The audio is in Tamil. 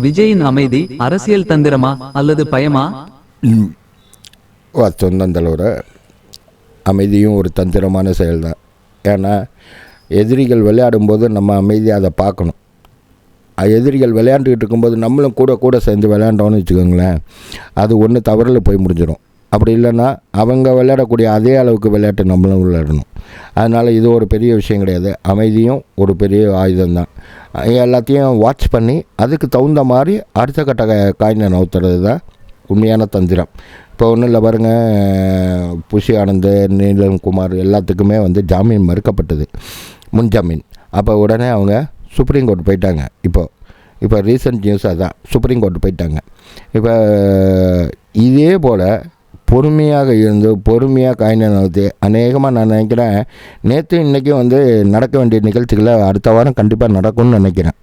விஜயின் அமைதி அரசியல் தந்திரமா அல்லது பயமா? சொந்தம் அமைதியும் ஒரு தந்திரமான செயல்தான். ஏன்னா எதிரிகள் விளையாடும்போது நம்ம அமைதியாக அதை பார்க்கணும். எதிரிகள் விளையாண்டுக்கிட்டு இருக்கும்போது நம்மளும் கூட கூட சேர்ந்து விளையாண்டோம்னு வச்சுக்கோங்களேன் அது ஒன்று தவறில் போய் முடிஞ்சிடும். அப்படி இல்லைன்னா அவங்க விளையாடக்கூடிய அதே அளவுக்கு விளையாட்டு நம்மளும் விளையாடணும் அதனால் இது ஒரு பெரிய விஷயம் கிடையாது. அமைதியும் ஒரு பெரிய ஆயுதம்தான். எல்லாத்தையும் வாட்ச் பண்ணி அதுக்கு தகுந்த மாதிரி அடுத்த கட்ட காயினை நவுத்துறது தான் உண்மையான தந்திரம். இப்போ ஒன்றும் இல்லை பாருங்கள் புஷி ஆனந்த் நீலன்குமார் எல்லாத்துக்குமே வந்து ஜாமீன் மறுக்கப்பட்டது. முன்ஜாமீன் அப்போ உடனே அவங்க சுப்ரீம் கோர்ட் போயிட்டாங்க. இப்போ இப்போ ரீசன்ட் நியூஸ் அதான். சுப்ரீம் கோர்ட் போயிட்டாங்க. இப்போ இதே போல் பொறுமையாக இருந்து பொறுமையாக காயினை நகர்த்தி அநேகமாக நான் நினைக்கிறேன். நேற்று இன்றைக்கும் வந்து நடக்க வேண்டிய நிகழ்ச்சிகளை அடுத்த வாரம் கண்டிப்பாக நடக்கும்னு நினைக்கிறேன்.